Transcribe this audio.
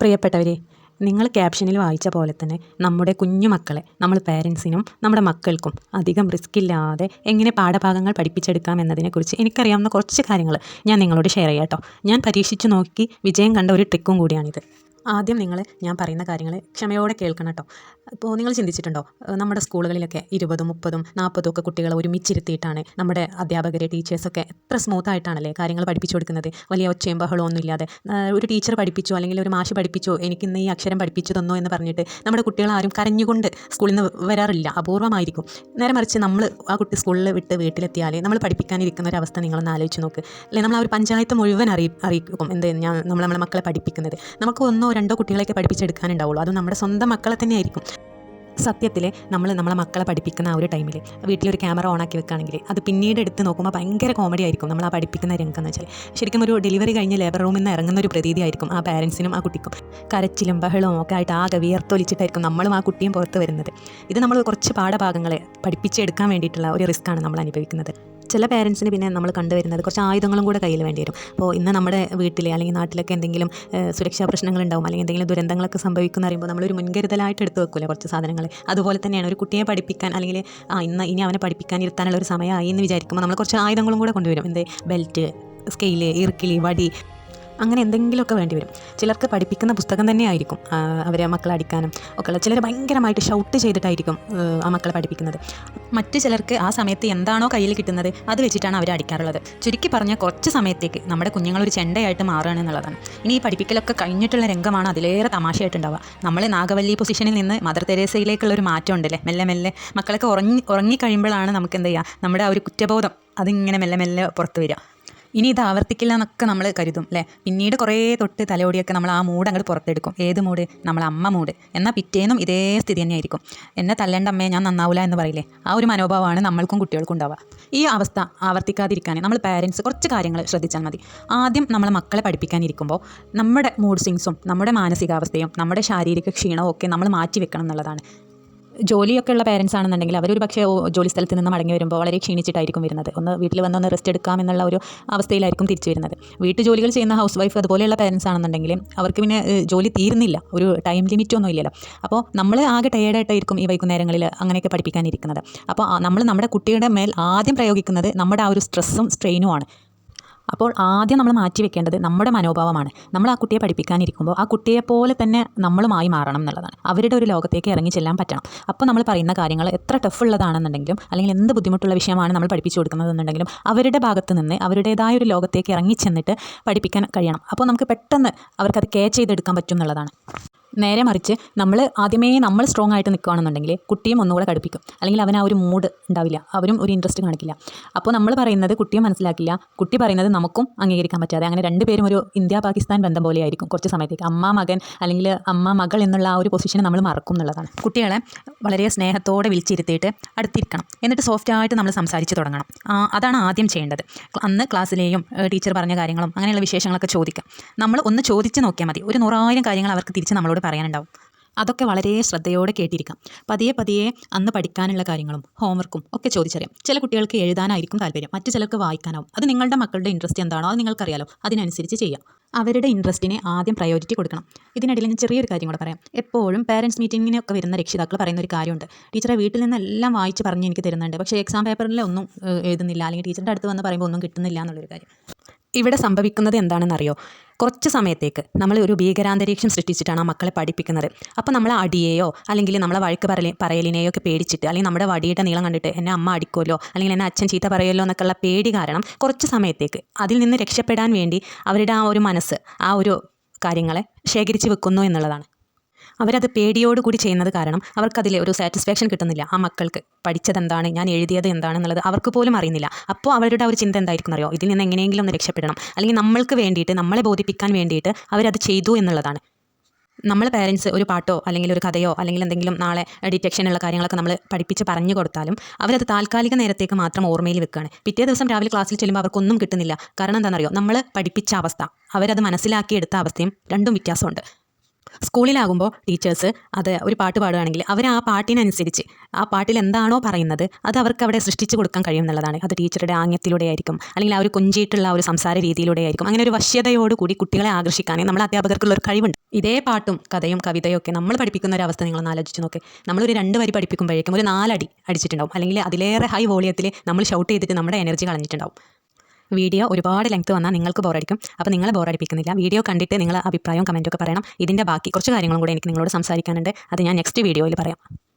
പ്രിയപ്പെട്ടവരെ നിങ്ങൾ ക്യാപ്ഷനിൽ വായിച്ച പോലെ തന്നെ നമ്മുടെ കുഞ്ഞു മക്കളെ നമ്മൾ പേരൻസിനും നമ്മുടെ മക്കൾക്കും അധികം റിസ്ക് ഇല്ലാതെ എങ്ങനെ പാഠഭാഗങ്ങൾ പഠിപ്പിച്ചെടുക്കാം എന്നതിനെക്കുറിച്ച് എനിക്കറിയാവുന്ന കുറച്ച് കാര്യങ്ങൾ ഞാൻ നിങ്ങളോട് ഷെയർ ചെയ്യാം കേട്ടോ ഞാൻ പരീക്ഷിച്ചു നോക്കി വിജയം കണ്ട ഒരു ട്രിക്കും കൂടിയാണിത്. ആദ്യം നിങ്ങൾ ഞാൻ പറയുന്ന കാര്യങ്ങൾ ക്ഷമയോടെ കേൾക്കണം കേട്ടോ ഇപ്പോൾ നിങ്ങൾ ചിന്തിച്ചിട്ടുണ്ടോ? നമ്മുടെ സ്കൂളുകളിലൊക്കെ ഇരുപതും മുപ്പതും നാൽപ്പതും ഒക്കെ കുട്ടികളെ ഒരുമിച്ചിരുത്തിയിട്ടാണ് നമ്മുടെ അധ്യാപകരെ ടീച്ചേഴ്സൊക്കെ എത്ര സ്മൂത്ത് ആയിട്ടാണല്ലേ കാര്യങ്ങൾ പഠിപ്പിച്ചു കൊടുക്കുന്നത്? വലിയ ഒച്ചയും ബഹളവും ഇല്ലാതെ. ഒരു ടീച്ചർ പഠിപ്പിച്ചോ അല്ലെങ്കിൽ ഒരു മാഷ് പഠിപ്പിച്ചോ എനിക്ക് ഇന്ന് ഈ അക്ഷരം പഠിപ്പിച്ചു തന്നോ എന്ന് പറഞ്ഞിട്ട് നമ്മുടെ കുട്ടികൾ ആരും കരഞ്ഞുകൊണ്ട് സ്കൂളിൽ നിന്ന് വരാറില്ല. അപൂർവമായിരിക്കും. നേരെ മറിച്ച് നമ്മൾ ആ കുട്ടി സ്കൂളിൽ വിട്ട് വീട്ടിലെത്തിയാൽ നമ്മൾ പഠിപ്പിക്കാനിരിക്കുന്ന ഒരു അവസ്ഥ നിങ്ങളൊന്ന് ആലോചിച്ച് നോക്ക്. അല്ലെങ്കിൽ നമ്മൾ ആ ഒരു പഞ്ചായത്ത് മുഴുവൻ അറിയി അറിയിക്കും എന്ത് ഞാൻ നമ്മൾ നമ്മളെ മക്കളെ പഠിപ്പിക്കുന്നത്. നമുക്ക് ഒന്നോ രണ്ടോ കുട്ടികളെയൊക്കെ പഠിപ്പിച്ചെടുക്കാനുണ്ടാവുള്ളൂ. അത് നമ്മുടെ സ്വന്തം മക്കളെ തന്നെ ആയിരിക്കും സത്യത്തിൽ നമ്മൾ നമ്മളെ മക്കളെ പഠിപ്പിക്കുന്ന ആ ഒരു ടൈമിൽ വീട്ടിലൊരു ക്യാമറ ഓൺ ആക്കി വെക്കുകയാണെങ്കിൽ അത് പിന്നീട് എടുത്ത് നോക്കുമ്പോൾ ഭയങ്കര കോമഡി ആയിരിക്കും നമ്മൾ ആ പഠിപ്പിക്കുന്ന രംഗം എന്ന് വെച്ചാൽ ശരിക്കും ഒരു ഡെലിവറി കഴിഞ്ഞ് ലേബർ റൂമിൽ നിന്ന് ഇറങ്ങുന്ന ഒരു പ്രതീതി ആയിരിക്കും ആ പാരൻസിനും ആ കുട്ടിക്കും. കരച്ചിലും ബഹളവും ഒക്കെ ആയിട്ട് ആകെ വിയർത്തൊലിച്ചിട്ടായിരിക്കും നമ്മളും ആ കുട്ടിയും പുറത്ത് വരുന്നത്. ഇത് നമ്മൾ കുറച്ച് പാഠഭാഗങ്ങളെ പഠിപ്പിച്ചെടുക്കാൻ വേണ്ടിയിട്ടുള്ള ഒരു റിസ്ക്കാണ് നമ്മൾ അനുഭവിക്കുന്നത്. ചില പേരൻസിന് പിന്നെ നമ്മൾ കണ്ടുവരുന്നത് കുറച്ച് ആയുധങ്ങളും കൂടെ കയ്യിൽ വേണ്ടി വരും. അപ്പോൾ ഇന്ന് നമ്മുടെ വീട്ടിലെ അല്ലെങ്കിൽ നാട്ടിലൊക്കെ എന്തെങ്കിലും സുരക്ഷാ പ്രശ്നങ്ങൾ ഉണ്ടാവും അല്ലെങ്കിൽ എന്തെങ്കിലും ദുരന്തങ്ങളൊക്കെ സംഭവിക്കുന്ന അറിയുമ്പോൾ നമ്മളൊരു മുൻകരുതലായിട്ട് എടുത്ത് വെക്കില്ല കുറച്ച് സാധനങ്ങൾ. അതുപോലെ തന്നെയാണ് ഒരു കുട്ടിയെ പഠിപ്പിക്കാൻ അല്ലെങ്കിൽ ആ ഇന്ന് ഇനി അവനെ പഠിപ്പിക്കാൻ ഇരുത്താനുള്ള ഒരു സമയമായി എന്ന് വിചാരിക്കുമ്പോൾ നമ്മൾ കുറച്ച് ആയുധങ്ങളും കൂടെ കൊണ്ടുവരും. എന്തേ? ബെൽറ്റ് സ്കെയിൽ ഈർക്കിലി വടി അങ്ങനെ എന്തെങ്കിലുമൊക്കെ വേണ്ടി വരും. ചിലർക്ക് പഠിപ്പിക്കുന്ന പുസ്തകം തന്നെ ആയിരിക്കും അവരെ മക്കളെ അടിക്കാനും ഒക്കെ ഉള്ള. ചിലർ ഭയങ്കരമായിട്ട് ഷൗട്ട് ചെയ്തിട്ടായിരിക്കും ആ മക്കളെ പഠിപ്പിക്കുന്നത്. മറ്റു ചിലർക്ക് ആ സമയത്ത് എന്താണോ കയ്യിൽ കിട്ടുന്നത് അത് വെച്ചിട്ടാണ് അവരെ അടിക്കാറുള്ളത്. ചുരുക്കി പറഞ്ഞാൽ കുറച്ച് സമയത്തേക്ക് നമ്മുടെ കുഞ്ഞുങ്ങൾ ഒരു ചെണ്ടയായിട്ട് മാറുകയാണ് എന്നുള്ളതാണ്. ഇനി ഈ പഠിപ്പിക്കലൊക്കെ കഴിഞ്ഞിട്ടുള്ള രംഗമാണ് അതിലേറെ തമാശയായിട്ടുണ്ടാവുക. നമ്മൾ നാഗവല്ലി പൊസിഷനിൽ നിന്ന് മദർ തെരേസയിലേക്കുള്ള ഒരു മാറ്റം ഉണ്ടല്ലേ? മെല്ലെ മെല്ലെ മക്കളൊക്കെ ഉറങ്ങി ഉറങ്ങിക്കഴിയുമ്പോഴാണ് നമുക്ക് എന്ത് ചെയ്യുക? നമ്മുടെ ആ ഒരു കുറ്റബോധം അതിങ്ങനെ മെല്ലെ മെല്ലെ പുറത്ത് വരിക. ഇനി ഇത് ആവർത്തിക്കില്ല എന്നൊക്കെ നമ്മൾ കരുതും അല്ലേ? പിന്നീട് കുറേ തൊട്ട് തലയോടിയൊക്കെ നമ്മൾ ആ മൂഡ് അങ്ങോട്ട് പുറത്തെടുക്കും. ഏത് മൂഡ്? നമ്മൾ അമ്മ മൂഡ്. എന്നാൽ പിറ്റേന്നും ഇതേ സ്ഥിതി തന്നെയായിരിക്കും. എന്നെ തല്ലേണ്ട അമ്മയെ ഞാൻ നന്നാവില്ല എന്ന് പറയില്ലേ? ആ ഒരു മനോഭാവമാണ് നമ്മൾക്കും കുട്ടികൾക്കും ഉണ്ടാവുക. ഈ അവസ്ഥ ആവർത്തിക്കാതിരിക്കാൻ നമ്മൾ പാരൻസ് കുറച്ച് കാര്യങ്ങൾ ശ്രദ്ധിച്ചാൽ മതി. ആദ്യം നമ്മൾ മക്കളെ പഠിപ്പിക്കാനിരിക്കുമ്പോൾ നമ്മുടെ മൂഡ് സ്വിങ്സും നമ്മുടെ മാനസികാവസ്ഥയും നമ്മുടെ ശാരീരിക ക്ഷീണവും ഒക്കെ നമ്മൾ മാറ്റി വെക്കണം എന്നുള്ളതാണ്. ജോലിയൊക്കെ ഉള്ള പേരൻസ് ആണെന്നുണ്ടെങ്കിൽ അവരൊരു പക്ഷേ ജോലി സ്ഥലത്ത് നിന്ന് മടങ്ങി വരുമ്പോൾ വളരെ ക്ഷീണിച്ചിട്ടായിരിക്കും വരുന്നത്. ഒന്ന് വീട്ടിൽ വന്ന് ഒന്ന് റെസ്റ്റ് എടുക്കാം എന്നുള്ള ഒരു അവസ്ഥയിലായിരിക്കും തിരിച്ചു വരുന്നത്. വീട്ടു ജോലികൾ ചെയ്യുന്ന ഹൗസ് വൈഫ് അതുപോലെയുള്ള പേരൻസ് ആണെന്നുണ്ടെങ്കിൽ അവർക്ക് പിന്നെ ജോലി തീരുന്നില്ല. ഒരു ടൈം ലിമിറ്റ് ഒന്നും ഇല്ലല്ലോ. അപ്പോൾ നമ്മൾ ആകെ ടയേർഡായിട്ടായിരിക്കും ഈ വൈകുന്നേരങ്ങളിൽ അങ്ങനെയൊക്കെ പഠിപ്പിക്കാനിരിക്കുന്നത്. അപ്പോൾ നമ്മൾ നമ്മുടെ കുട്ടിയുടെ മേൽ ആദ്യം പ്രയോഗിക്കുന്നത് നമ്മുടെ ആ ഒരു സ്ട്രെസ്സും സ്ട്രെയിനുമാണ് അപ്പോൾ ആദ്യം നമ്മൾ മാറ്റി വെക്കേണ്ടത് നമ്മുടെ മനോഭാവമാണ്. നമ്മൾ ആ കുട്ടിയെ പഠിപ്പിക്കാനിരിക്കുമ്പോൾ ആ കുട്ടിയെ പോലെ തന്നെ നമ്മളുമായി മാറണം എന്നുള്ളതാണ്. അവരുടെ ഒരു ലോകത്തേക്ക് ഇറങ്ങി ചെല്ലാൻ പറ്റണം. അപ്പോൾ നമ്മൾ പറയുന്ന കാര്യങ്ങൾ എത്ര ടഫ് ഉള്ളതാണെന്നുണ്ടെങ്കിലും അല്ലെങ്കിൽ എന്ത് ബുദ്ധിമുട്ടുള്ള വിഷയമാണ് നമ്മൾ പഠിപ്പിച്ചു കൊടുക്കുന്നതെന്നുണ്ടെങ്കിലും അവരുടെ ഭാഗത്ത് നിന്ന് അവരുടേതായ ഒരു ലോകത്തേക്ക് ഇറങ്ങി ചെന്നിട്ട് പഠിപ്പിക്കാൻ കഴിയണം. അപ്പോൾ നമുക്ക് പെട്ടെന്ന് അവർക്കത് ക്യാച്ച് ചെയ്തെടുക്കാൻ പറ്റും എന്നുള്ളതാണ്. നേരെ മറിച്ച് നമ്മൾ ആദ്യമേ നമ്മൾ സ്ട്രോങ് ആയിട്ട് നിൽക്കുകയാണെന്നുണ്ടെങ്കിൽ കുട്ടിയും ഒന്നുകൂടെ കടുപ്പിക്കും. അല്ലെങ്കിൽ അവൻ ആ ഒരു മൂഡ് ഉണ്ടാവില്ല. അവരും ഒരു ഇൻട്രസ്റ്റ് കാണിക്കില്ല. അപ്പോൾ നമ്മൾ പറയുന്നത് കുട്ടിയെ മനസ്സിലാക്കില്ല. കുട്ടി പറയുന്നത് നമുക്കും അംഗീകരിക്കാൻ പറ്റാതെ അങ്ങനെ രണ്ടുപേരും ഒരു ഇന്ത്യ പാകിസ്ഥാൻ ബന്ധം പോലെയായിരിക്കും കുറച്ച് സമയത്തേക്ക്. അമ്മ മകൻ അല്ലെങ്കിൽ അമ്മ മകൾ എന്നുള്ള ആ ഒരു പൊസിഷനെ നമ്മൾ മറക്കും എന്നുള്ളതാണ്. കുട്ടികളെ വളരെ സ്നേഹത്തോടെ വിളിച്ചിരുത്തിയിട്ട് അടുത്തിരിക്കണം. എന്നിട്ട് സോഫ്റ്റ് ആയിട്ട് നമ്മൾ സംസാരിച്ച് തുടങ്ങണം. അതാണ് ആദ്യം ചെയ്യേണ്ടത്. അന്ന് ക്ലാസ്സിലെയും ടീച്ചർ പറഞ്ഞ കാര്യങ്ങളും അങ്ങനെയുള്ള വിശേഷങ്ങളൊക്കെ ചോദിക്കാം. നമ്മൾ ഒന്ന് ചോദിച്ച് നോക്കിയാൽ മതി. ഒരു നൂറായിരം കാര്യങ്ങൾ അവർക്ക് തിരിച്ച് നമ്മളോട് പറയാനുണ്ടാവും. അതൊക്കെ വളരെ ശ്രദ്ധയോടെ കേട്ടിരിക്കാം. പതിയെ പതിയെ അന്ന് പഠിക്കാനുള്ള കാര്യങ്ങളും ഹോംവർക്കും ഒക്കെ ചോദിച്ചറിയാം. ചില കുട്ടികൾക്ക് എഴുതാനായിരിക്കും താല്പര്യം. മറ്റു ചിലർക്ക് വായിക്കാനാവും. അത് നിങ്ങളുടെ മക്കളുടെ ഇൻട്രസ്റ്റ് എന്താണോ അത് നിങ്ങൾക്കറിയാലോ. അതിനനുസരിച്ച് ചെയ്യാം. അവരുടെ ഇൻട്രസ്റ്റിനെ ആദ്യം പ്രയോറിറ്റി കൊടുക്കണം. ഇതിനിടയിൽ ഞാൻ ചെറിയൊരു കാര്യം കൂടെ പറയാം. എപ്പോഴും പേരൻസ് മീറ്റിങ്ങിനൊക്കെ വരുന്ന രക്ഷിതാക്കൾ പറയുന്ന ഒരു കാര്യമുണ്ട്. ടീച്ചറെ വീട്ടിൽ നിന്ന് എല്ലാം വായിച്ച് പറഞ്ഞ് എനിക്ക് തരുന്നുണ്ട്. പക്ഷേ എക്സാം പേപ്പറിലൊന്നും എഴുതുന്നില്ല. അല്ലെങ്കിൽ ടീച്ചറിന്റെ അടുത്ത് വന്ന് പറയുമ്പോൾ ഒന്നും കിട്ടുന്നില്ല എന്നുള്ളൊരു കാര്യം. ഇവിടെ സംഭവിക്കുന്നത് എന്താണെന്നറിയോ? കുറച്ച് സമയത്തേക്ക് നമ്മൾ ഒരു ഭീകരാന്തരീക്ഷം സൃഷ്ടിച്ചിട്ടാണ് ആ മക്കളെ പഠിപ്പിക്കുന്നത്. അപ്പോൾ നമ്മൾ അടിയെയോ അല്ലെങ്കിൽ നമ്മളെ വഴക്ക് പറയ പറയലിനെയോ ഒക്കെ പേടിച്ചിട്ട് അല്ലെങ്കിൽ നമ്മുടെ വടിയുടെ നീളം കണ്ടിട്ട് എന്നെ അമ്മ അടിക്കുമല്ലോ അല്ലെങ്കിൽ എന്നെ അച്ഛൻ ചീത്ത പറയുമല്ലോ എന്നൊക്കെയുള്ള പേടി കാരണം കുറച്ച് സമയത്തേക്ക് അതിൽ നിന്ന് രക്ഷപ്പെടാൻ വേണ്ടി അവരുടെ ആ ഒരു മനസ്സ് ആ ഒരു കാര്യങ്ങളെ ശേഖരിച്ച് വെക്കുന്നു എന്നുള്ളതാണ്. അവരത് പേടിയോടുകൂടി ചെയ്യുന്നത് കാരണം അവർക്കതിൽ ഒരു സാറ്റിസ്ഫാക്ഷൻ കിട്ടുന്നില്ല. ആ മക്കൾക്ക് പഠിച്ചത് എന്താണ് ഞാൻ എഴുതിയത് എന്താണെന്നുള്ളത് അവർക്ക് പോലും അറിയുന്നില്ല. അപ്പോൾ അവരുടെ ഒരു ചിന്ത എന്തായിരിക്കും അറിയോ? ഇതിൽ നിന്ന് എങ്ങനെയെങ്കിലും ഒന്ന് രക്ഷപ്പെടണം. അല്ലെങ്കിൽ നമ്മൾക്ക് വേണ്ടിയിട്ട് നമ്മളെ ബോധിപ്പിക്കാൻ വേണ്ടിയിട്ട് അവരത് ചെയ്തു എന്നുള്ളതാണ്. നമ്മൾ പാരൻസ് ഒരു പാട്ടോ അല്ലെങ്കിൽ ഒരു കഥയോ അല്ലെങ്കിൽ എന്തെങ്കിലും നാളെ ഡിറ്റക്ഷനുള്ള കാര്യങ്ങളൊക്കെ നമ്മൾ പഠിപ്പിച്ച് പറഞ്ഞു കൊടുത്താലും അവരത് താൽക്കാലിക നേരത്തേക്ക് മാത്രം ഓർമ്മയിൽ വെക്കുകയാണ്. പിറ്റേ ദിവസം രാവിലെ ക്ലാസ്സിൽ ചെല്ലുമ്പോൾ അവർക്കൊന്നും കിട്ടുന്നില്ല. കാരണം എന്താണെന്നറിയോ? നമ്മൾ പഠിപ്പിച്ച അവസ്ഥ അവരത് മനസ്സിലാക്കിയെടുത്ത അവസ്ഥയും രണ്ടും വ്യത്യാസമുണ്ട്. സ്കൂളിലാകുമ്പോൾ ടീച്ചേഴ്സ് അത് ഒരു പാട്ട് പാടുകയാണെങ്കിൽ അവർ ആ പാട്ടിനനുസരിച്ച് ആ പാട്ടിൽ എന്താണോ പറയുന്നത് അത് അവർക്ക് അവിടെ സൃഷ്ടിച്ചു കൊടുക്കാൻ കഴിയും എന്നുള്ളതാണ്. അത് ടീച്ചറുടെ ആംഗ്യത്തിലൂടെ ആയിരിക്കും. അല്ലെങ്കിൽ ആ ഒരു കൊഞ്ചിയിട്ടുള്ള ഒരു സംസാര രീതിയിലൂടെ ആയിരിക്കും. അങ്ങനെ ഒരു വശ്യതയോടുകൂടി കുട്ടികളെ ആകർഷിക്കാനേ നമ്മൾ അധ്യാപകർക്കുള്ള ഒരു കഴിവുണ്ട്. ഇതേ പാട്ടും കഥയും കവിതയും ഒക്കെ നമ്മൾ പഠിപ്പിക്കുന്ന ഒരു അവസ്ഥ നിങ്ങളൊന്ന് ആലോചിച്ച് നോക്ക്. നമ്മളൊരു രണ്ട് വരി പഠിപ്പിക്കുമ്പോഴേക്കും ഒരു നാലടി അടിച്ചിട്ടുണ്ടാവും. അല്ലെങ്കിൽ അതിലേറെ ഹൈ വോളിയത്തിൽ നമ്മൾ ഷൗട്ട് ചെയ്തിട്ട് നമ്മുടെ എനർജി കളഞ്ഞിട്ടുണ്ടാവും. വീഡിയോ ഒരുപാട് ലെങ്ത് വന്നാൽ നിങ്ങൾക്ക് ബോറടിക്കും അപ്പോൾ നിങ്ങളെ ബോറടിപ്പിക്കുന്നില്ല വീഡിയോ കണ്ടിട്ട് നിങ്ങൾ അഭിപ്രായവും കമന്റൊക്കെ പറയണം. ഇതിന്റെ ബാക്കി കുറച്ച് കാര്യങ്ങളും കൂടെ എനിക്ക് നിങ്ങളോട് സംസാരിക്കാനുണ്ട്. അത് ഞാൻ നെക്സ്റ്റ് വീഡിയോയിൽ പറയാം.